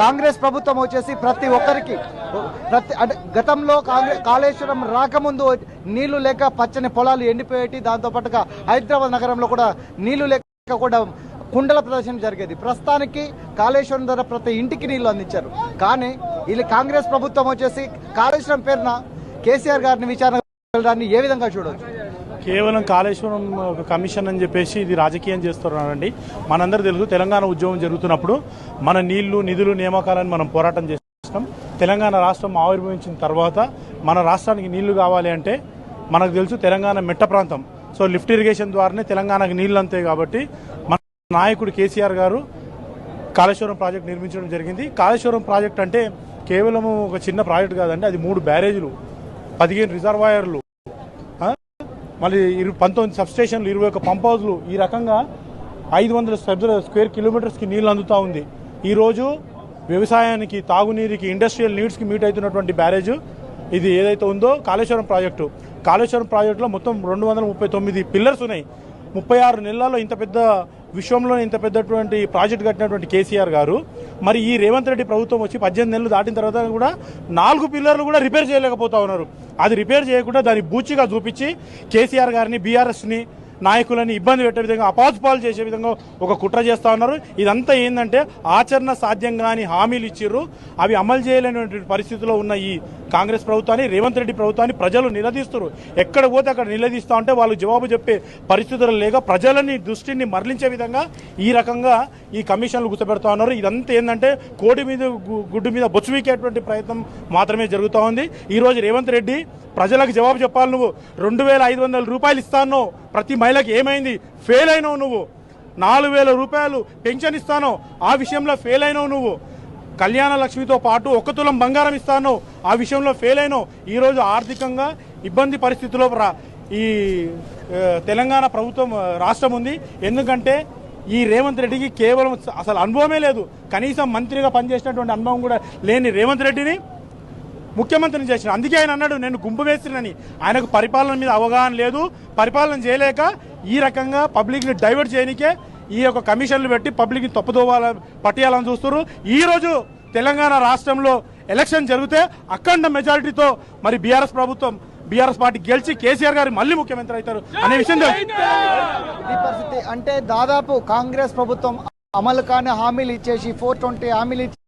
కాంగ్రెస్ ప్రభుత్వం వచ్చేసి ప్రతి ఒక్కరికి ప్రతి అంటే గతంలో కాంగ్రెస్ కాళేశ్వరం రాకముందు నీళ్ళు లేక పచ్చని పొలాలు ఎండిపోయేటి దాంతో పాటుగా హైదరాబాద్ నగరంలో కూడా నీళ్ళు లేక కూడా కుండల ప్రదర్శన జరిగేది. ప్రస్తుతానికి కాళేశ్వరం ద్వారా ప్రతి ఇంటికి నీళ్ళు అందించారు. కానీ వీళ్ళు కాంగ్రెస్ ప్రభుత్వం వచ్చేసి కాళేశ్వరం పేరున కేసీఆర్ గారిని విచారణ వెళ్ళడాన్ని ఏ విధంగా చూడవచ్చు కేవలం కాళేశ్వరం ఒక కమిషన్ అని చెప్పేసి ఇది రాజకీయం చేస్తున్నారండి. మనందరూ తెలుసు తెలంగాణ ఉద్యమం జరుగుతున్నప్పుడు మన నీళ్ళు నిధులు నియామకాలను మనం పోరాటం చేస్తాం. తెలంగాణ రాష్ట్రం ఆవిర్భవించిన తర్వాత మన రాష్ట్రానికి నీళ్ళు కావాలి అంటే మనకు తెలుసు తెలంగాణ మెట్ట ప్రాంతం. సో లిఫ్ట్ ఇరిగేషన్ ద్వారానే తెలంగాణకు నీళ్ళు అంతే కాబట్టి మన నాయకుడు కేసీఆర్ గారు కాళేశ్వరం ప్రాజెక్ట్ నిర్మించడం జరిగింది. కాళేశ్వరం ప్రాజెక్ట్ అంటే కేవలం ఒక చిన్న ప్రాజెక్ట్ కాదండి అది మూడు బ్యారేజీలు పదిహేను రిజర్వాయర్లు. మళ్ళీ ఇరు పంతొమ్మిది సబ్స్టేషన్లు ఇరవై ఒక పంప్ హౌస్లు ఈ రకంగా ఐదు వందల స్క్వేర్ కిలోమీటర్స్కి నీళ్ళు అందుతూ ఉంది. ఈరోజు వ్యవసాయానికి తాగునీరుకి ఇండస్ట్రియల్ నీడ్స్కి మీట్ అవుతున్నటువంటి బ్యారేజ్ ఇది ఏదైతే ఉందో కాళేశ్వరం ప్రాజెక్టు. కాళేశ్వరం ప్రాజెక్టులో మొత్తం రెండు వందల ముప్పై తొమ్మిది పిల్లర్స్ ఉన్నాయి. ముప్పై ఆరు నెలల్లో ఇంత పెద్ద విశ్వంలో ఇంత పెద్దటువంటి ప్రాజెక్ట్ కట్టినటువంటి కేసీఆర్ గారు. మరి ఈ రేవంత్ రెడ్డి ప్రభుత్వం వచ్చి పద్దెనిమిది నెలలు దాటిన తర్వాత కూడా నాలుగు పిల్లర్లు కూడా రిపేర్ చేయలేకపోతా ఉన్నారు. అది రిపేర్ చేయకుండా దాన్ని బూచిగా చూపించి కేసీఆర్ గారిని బీఆర్ఎస్ని నాయకులని ఇబ్బంది పెట్టే విధంగా అపాజుపాలు చేసే విధంగా ఒక కుట్ర చేస్తా ఉన్నారు. ఇదంతా ఏంటంటే ఆచరణ సాధ్యం కాని హామీలు ఇచ్చిర్రు. అవి అమలు చేయలేనటువంటి పరిస్థితిలో ఉన్న ఈ కాంగ్రెస్ ప్రభుత్వాన్ని రేవంత్ రెడ్డి ప్రభుత్వాన్ని ప్రజలు నిలదీస్తారు ఎక్కడ పోతే అక్కడ నిలదీస్తా ఉంటే వాళ్ళు జవాబు చెప్పే పరిస్థితులు లేక ప్రజలని దృష్టిని మరలించే విధంగా ఈ రకంగా ఈ కమిషన్లు గుర్తుపెడతా ఉన్నారు. ఇదంతా ఏంటంటే కోడి మీద గు- గుడ్డు మీద బొచ్చువీకేటువంటి ప్రయత్నం మాత్రమే జరుగుతూ ఉంది. ఈరోజు రేవంత్ రెడ్డి ప్రజలకు జవాబు చెప్పాలి నువ్వు. రెండు వేల ఐదు వందల రూపాయలు ఇస్తాను ప్రతి మహిళకి ఏమైంది? ఫెయిల్ అయినావు నువ్వు. నాలుగు వేల రూపాయలు పెన్షన్ ఇస్తాను ఆ విషయంలో ఫెయిల్ అయినావు నువ్వు. కళ్యాణ లక్ష్మితో పాటు ఒక తులం బంగారం ఇస్తాను ఆ విషయంలో ఫెయిల్ అయినావు. ఈరోజు ఆర్థికంగా ఇబ్బంది పరిస్థితిలో ఈ తెలంగాణ ప్రభుత్వం రాష్ట్రం ఉంది. ఎందుకంటే ఈ రేవంత్ రెడ్డికి కేవలం అసలు అనుభవమే లేదు. కనీసం మంత్రిగా పనిచేసినటువంటి అనుభవం కూడా లేని రేవంత్ రెడ్డిని ముఖ్యమంత్రిని చేసిన. అందుకే ఆయన అన్నాడు నేను గుంపు వేసినని. ఆయనకు పరిపాలన మీద అవగాహన లేదు. పరిపాలన చేయలేక ఈ రకంగా పబ్లిక్ని డైవర్ట్ చేయనికే ఈ యొక్క కమిషన్లు పెట్టి పబ్లిక్ని తప్పుదోవాల పట్టేయాలని చూస్తారు ఈ రోజు తెలంగాణ రాష్ట్రంలో ఎలక్షన్ జరిగితే అఖండ మెజారిటీతో మరి బీఆర్ఎస్ ప్రభుత్వం బీఆర్ఎస్ పార్టీ గెలిచి కేసీఆర్ గారు మళ్ళీ ముఖ్యమంత్రి అవుతారు అనే విషయం పరిస్థితి అంటే దాదాపు కాంగ్రెస్ ప్రభుత్వం అమలు కాని హామీలు ఇచ్చేసి ఫోర్ ట్వంటీ హామీలు ఇచ్చి